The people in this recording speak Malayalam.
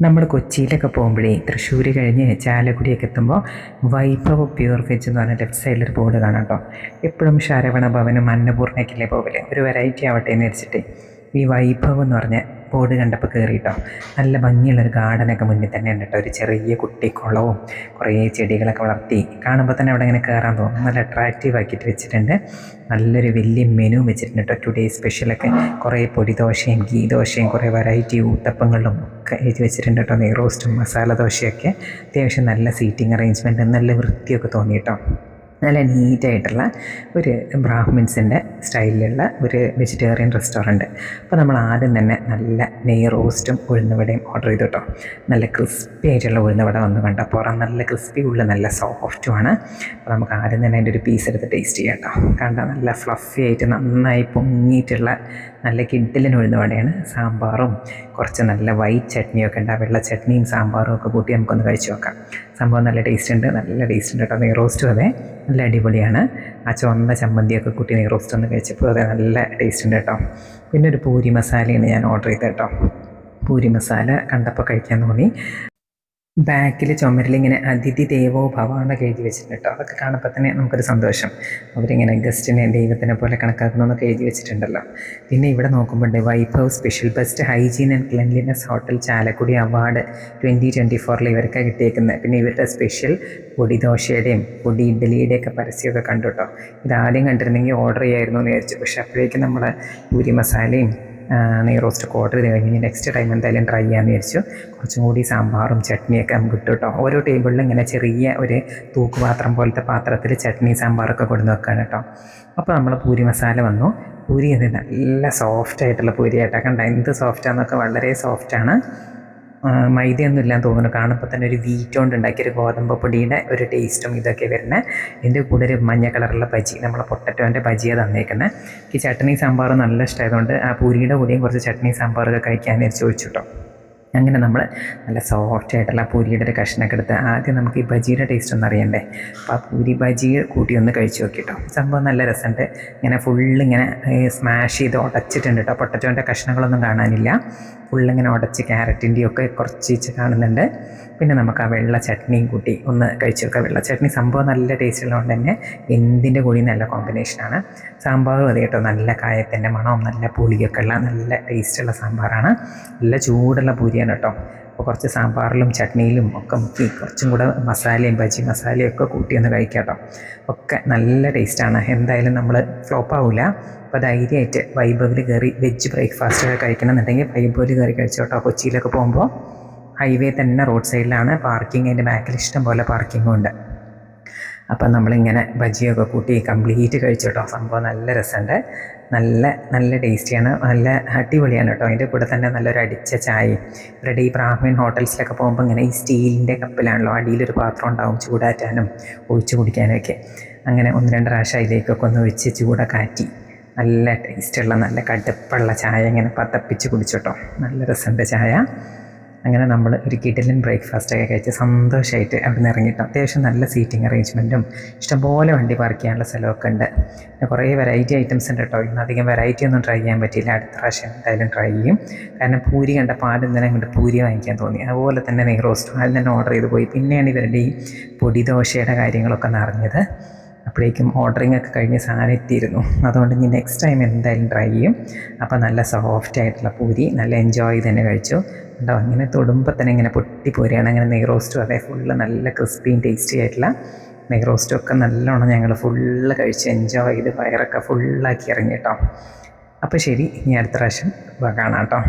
നമ്മൾ കൊച്ചിയിലൊക്കെ പോകുമ്പോഴേ തൃശ്ശൂർ കഴിഞ്ഞ് ചാലക്കുടിയൊക്കെ എത്തുമ്പോൾ വൈഭവ് പ്യൂർ വെജ് എന്ന് പറഞ്ഞ ലെഫ്റ്റ് സൈഡിൽ ഒരു ബോർഡ് കാണാം കേട്ടോ. എപ്പോഴും ശരവണ ഭവനും അന്നപൂർണയ്ക്കല്ലേ പോകൽ ഒരു വെറൈറ്റി ആവട്ടെ എന്ന് വെച്ചിട്ട് ഈ വൈഭവം എന്ന് പറഞ്ഞ ബോർഡ് കണ്ടപ്പോൾ കയറിയിട്ടോ നല്ല ഭംഗിയുള്ളൊരു ഗാർഡനൊക്കെ മുന്നിൽ തന്നെ ഉണ്ട് കേട്ടോ. ഒരു ചെറിയ കുട്ടിക്കുളവും കുറേ ചെടികളൊക്കെ വളർത്തി കാണുമ്പോൾ തന്നെ അവിടെ ഇങ്ങനെ കയറാൻ തോന്നും. നല്ല അട്രാക്റ്റീവ് ആക്കിയിട്ട് വെച്ചിട്ടുണ്ട്. നല്ലൊരു വലിയ മെനു വെച്ചിട്ടുണ്ട് കേട്ടോ. ടുഡേ സ്പെഷ്യലൊക്കെ കുറേ പൊടി ദോശയും ഗീ ദോശയും കുറേ വെറൈറ്റി ഊത്തപ്പങ്ങളിലും ഒക്കെ എഴുതി വെച്ചിട്ടുണ്ട് കേട്ടോ. നെയ് റോസ്റ്റും മസാല ദോശയൊക്കെ. അത്യാവശ്യം നല്ല സീറ്റിംഗ് അറേഞ്ച്മെന്റ് നല്ല വൃത്തിയൊക്കെ തോന്നി കേട്ടോ. നല്ല നീറ്റായിട്ടുള്ള ഒരു ബ്രാഹ്മിൻസിന്റെ സ്റ്റൈലിലുള്ള ഒരു വെജിറ്റേറിയൻ റെസ്റ്റോറന്റ് അപ്പോൾ നമ്മൾ ആദ്യം തന്നെ നല്ല നെയ് റോസ്റ്റും ഉഴുന്നുവടയും ഓർഡർ ചെയ്തു കേട്ടോ നല്ല ക്രിസ്പി ആയിട്ടുള്ള ഉഴുന്നുവട വന്ന് കണ്ട? പുറം നല്ല ക്രിസ്പി ഉള്ള നല്ല സോഫ്റ്റുമാണ് അപ്പോൾ നമുക്ക് ആദ്യം തന്നെ അതിന്റെ ഒരു പീസ് എടുത്ത് ടേസ്റ്റ് ചെയ്യാം കേട്ടോ. കണ്ട? നല്ല ഫ്ലഫി ആയിട്ട് നന്നായി പൊങ്ങിയിട്ടുള്ള നല്ല കിഡിലിന് ഉഴുന്നുവടയാണ്. സാമ്പാറും കുറച്ച് നല്ല വൈറ്റ് ചട്നിയൊക്കെ ഉണ്ട്. ആ വെള്ള ചട്നിയും സാമ്പാറും ഒക്കെ കൂട്ടി നമുക്കൊന്ന് കഴിച്ചു നോക്കാം. സംഭവം നല്ല ടേസ്റ്റ് ഉണ്ട്. നല്ല ടേസ്റ്റ് ഉണ്ട് കേട്ടോ. നെയ് റോസ്റ്റും അതെ. നല്ല അടിപൊളിയാണ്. ആ ചുവന്ന ചമ്മന്തിയൊക്കെ കൂട്ടി നെയ് റോസ്റ്റ് ഒന്ന് കഴിച്ചപ്പോൾ അതെ നല്ല ടേസ്റ്റ് ഉണ്ട് കേട്ടോ. പിന്നെ ഒരു പൂരി മസാലയാണ് ഞാൻ ഓർഡർ ചെയ്തത് കേട്ടോ. പൂരി മസാല കണ്ടപ്പോൾ കഴിക്കാൻ തോന്നി. ബാക്കിൽ ചുമരിലിങ്ങനെ അതിഥി ദേവോ ഭവ എന്നൊക്കെ എഴുതി വെച്ചിട്ടുണ്ട് കേട്ടോ. അതൊക്കെ കാണുമ്പോൾ തന്നെ നമുക്കൊരു സന്തോഷം. അവരിങ്ങനെ ഗസ്റ്റിനെ ദൈവത്തിനെ പോലെ കണക്കാക്കണമെന്നൊക്കെ എഴുതി വെച്ചിട്ടുണ്ടല്ലോ. പിന്നെ ഇവിടെ നോക്കുമ്പോൾ Vaibhav special best hygiene and cleanliness hotel Chalakudy award twenty twenty ഫോറിൽ ഇവർക്ക് കിട്ടിയേക്കുന്നത് പിന്നെ ഇവരുടെ സ്പെഷ്യൽ പൊടി ദോശയുടെയും പൊടി ഇഡ്ഡലിയുടെയൊക്കെ പരസ്യമൊക്കെ കണ്ടു കേട്ടോ. ഇതാദ്യം കണ്ടിരുന്നെങ്കിൽ ഓർഡർ ചെയ്യായിരുന്നു എന്ന് വിചാരിച്ചു. പക്ഷേ അപ്പോഴേക്കും നമ്മൾ പൂരി മസാലയും നെയ് റോസ്റ്റ് ഓർഡർ ചെയ്ത് കഴിഞ്ഞ് നെക്സ്റ്റ് ടൈം എന്തായാലും ട്രൈ ചെയ്യാമെന്ന് വിചാരിച്ചു. കുറച്ചും കൂടി സാമ്പാറും ചട്നിയൊക്കെ നമുക്ക് കിട്ടും കേട്ടോ. ഓരോ ടേബിളിലും ഇങ്ങനെ ചെറിയ ഒരു തൂക്കുപാത്രം പോലത്തെ പാത്രത്തിൽ ചട്നി സാമ്പാറൊക്കെ കൊടുന്ന് വെക്കാണ് കേട്ടോ. അപ്പോൾ നമ്മൾ പൂരി മസാല വന്നു. പൂരി അത് നല്ല സോഫ്റ്റ് ആയിട്ടുള്ള പൂരി ആയിട്ടാണ് കണ്ട. എന്ത് സോഫ്റ്റാന്നൊക്കെ വളരെ സോഫ്റ്റാണ് മൈദയൊന്നും ഇല്ലാന്ന് തോന്നുന്നു. കാണുമ്പോൾ തന്നെ ഒരു വീറ്റ് കൊണ്ട് ഉണ്ടാക്കിയ ഒരു ഗോതമ്പ് പൊടിയുടെ ഒരു ടേസ്റ്റും ഇതൊക്കെ വരുന്നത് ഇതിന്റെ കൂടെ ഒരു മഞ്ഞ കളറുള്ള ബജി നമ്മളെ പൊട്ടറ്റോന്റെ ബജിയാണ് തന്നേക്കുന്നത് ഈ ചട്നി സാമ്പാർ നല്ല ഇഷ്ടമായതുകൊണ്ട് ആ പൂരിയുടെ കൂടെയും കുറച്ച് ചട്നി സാമ്പാറൊക്കെ കഴിക്കാൻ ചോദിച്ചു കേട്ടോ അങ്ങനെ നമ്മൾ നല്ല സോഫ്റ്റ് ആയിട്ടുള്ള പൂരിയുടെ ഒരു കഷ്ണമൊക്കെ എടുത്ത് ആദ്യം നമുക്ക് ഈ ബജിയുടെ ടേസ്റ്റ് ഒന്ന് അറിയണ്ടേ? അപ്പോൾ ആ പൂരി ബജി കൂട്ടി ഒന്ന് കഴിച്ചു കഴിച്ച് നോക്കിട്ടോ. സംഭവം നല്ല രസമുണ്ട് ഇങ്ങനെ ഫുള്ള് ഇങ്ങനെ സ്മാഷ് ചെയ്ത് ഉടച്ചിട്ടുണ്ട് കേട്ടോ പൊട്ടറ്റോന്റെ കഷ്ണങ്ങളൊന്നും കാണാനില്ല. ഫുള്ളിങ്ങനെ ഉടച്ച് ക്യാരറ്റിന്റെയും ഒക്കെ കുറച്ച് കാണുന്നുണ്ട്. പിന്നെ നമുക്ക് ആ വെള്ള ചട്നിയും കൂട്ടി ഒന്ന് കഴിച്ചു നോക്കാം. വെള്ള ചട്നി സംഭവം നല്ല ടേസ്റ്റ് ഉള്ളതുകൊണ്ട് തന്നെ എന്തിന്റെ കൂടി നല്ല കോമ്പിനേഷനാണ് സാമ്പാറും അതേ കേട്ടോ. നല്ല കായത്തിന്റെ മണവും നല്ല പുളിയൊക്കെ ഉള്ള നല്ല ടേസ്റ്റുള്ള സാമ്പാറാണ്. നല്ല ചൂടുള്ള പൂരിയാണ് കേട്ടോ. അപ്പോൾ കുറച്ച് സാമ്പാറിലും ചട്നിയിലും ഒക്കെ മുക്കി കുറച്ചും കൂടെ മസാലയും ബജി മസാലയും ഒക്കെ കൂട്ടി ഒന്ന് കഴിക്കാം കേട്ടോ ഒക്കെ നല്ല ടേസ്റ്റാണ് എന്തായാലും നമ്മൾ ഫ്ലോപ്പ് ആവില്ല അപ്പോൾ ധൈര്യമായിട്ട് വൈഭവിൽ കയറി വെജ് ബ്രേക്ക്ഫാസ്റ്റ് ഒക്കെ കഴിക്കണം എന്നുണ്ടെങ്കിൽ വൈഭവിൽ കയറി കഴിച്ചോട്ടോ കൊച്ചിയിലൊക്കെ പോകുമ്പോൾ ഹൈവേ തന്നെ റോഡ് സൈഡിലാണ് പാർക്കിംഗ് അതിന്റെ ബാക്കിൽ ഇഷ്ടം പോലെ പാർക്കിങ്ങും ഉണ്ട്. അപ്പം നമ്മളിങ്ങനെ ബജിയൊക്കെ കൂട്ടി കംപ്ലീറ്റ് കഴിച്ചു കേട്ടോ സംഭവം നല്ല രസമുണ്ട് നല്ല നല്ല ടേസ്റ്റിയാണ്. നല്ല അടിപൊളിയാണ് കേട്ടോ അതിന്റെ കൂടെ തന്നെ നല്ലൊരു അടിച്ച ചായ ഇവിടെ ഈ ബ്രാഹ്മിൻ ഹോട്ടൽസിലൊക്കെ പോകുമ്പോൾ ഇങ്ങനെ ഈ സ്റ്റീലിന്റെ കപ്പിലാണല്ലോ. അടിയിലൊരു പാത്രം ഉണ്ടാവും ചൂടാറ്റാനും ഒഴിച്ചു കുടിക്കാനൊക്കെ അങ്ങനെ ഒന്ന് രണ്ട് പ്രാവശ്യം അതിലേക്കൊക്കെ ഒന്ന് ഒഴിച്ച് ചൂടൊക്കെ ആറ്റി. നല്ല ടേസ്റ്റുള്ള നല്ല കടുപ്പുള്ള ചായ ഇങ്ങനെ പതപ്പിച്ച് കുടിച്ചോട്ടോ. നല്ല രസമുണ്ട് ചായ. അങ്ങനെ നമ്മൾ ഒരു കിടലൻ ബ്രേക്ക്ഫാസ്റ്റൊക്കെ കഴിച്ച് സന്തോഷമായിട്ട് അവിടെ നിന്ന് ഇറങ്ങിയിട്ട് അത്യാവശ്യം നല്ല സീറ്റിംഗ് അറേഞ്ച്മെന്റും ഇഷ്ടംപോലെ വണ്ടി പാർക്ക് ചെയ്യാനുള്ള സ്ഥലമൊക്കെ ഉണ്ട്. പിന്നെ കുറേ വെറൈറ്റി ഐറ്റംസ് ഉണ്ട് കേട്ടോ ഇന്ന് അധികം വെറൈറ്റി ഒന്നും ട്രൈ ചെയ്യാൻ പറ്റിയില്ല. അടുത്ത പ്രാവശ്യം എന്തായാലും ട്രൈ ചെയ്യും. കാരണം പൂരി കണ്ട പാലും തന്നെ അങ്ങോട്ട് പൂരി വാങ്ങിക്കാൻ തോന്നി. അതുപോലെ തന്നെ നെയ് റോസ്റ്റ് തന്നെ ഓർഡർ ചെയ്ത് പോയി. പിന്നെയാണ് ഇവരുടെ ഈ പൊടി ദോശയുടെ കാര്യങ്ങളൊക്കെ അറിഞ്ഞത്. അപ്പോഴേക്കും ഓർഡറിങ് ഒക്കെ കഴിഞ്ഞ് സാധനം എത്തിയിരുന്നു. അതുകൊണ്ട് ഇനി നെക്സ്റ്റ് ടൈം എന്തായാലും ട്രൈ ചെയ്യും. അപ്പോൾ നല്ല സോഫ്റ്റ് ആയിട്ടുള്ള പൂരി നല്ല എൻജോയ് തന്നെ കഴിച്ചു. ഉണ്ടോ ഇങ്ങനെ തൊടുമ്പോൾ തന്നെ ഇങ്ങനെ പൊട്ടി പൂരിയാണ് അങ്ങനെ നെയ് റോസ്റ്റും അതേ ഫുള്ള് നല്ല ക്രിസ്പിയും ടേസ്റ്റി ആയിട്ടുള്ള നെയ് റോസ്റ്റും ഒക്കെ നല്ലോണം ഞങ്ങൾ ഫുള്ള് കഴിച്ച് എൻജോയ് ചെയ്ത് വയറൊക്കെ ഫുള്ളാക്കി ഇറങ്ങി കേട്ടോ. അപ്പോൾ ശരി ഇനി അടുത്ത പ്രാവശ്യം കാണാം കേട്ടോ.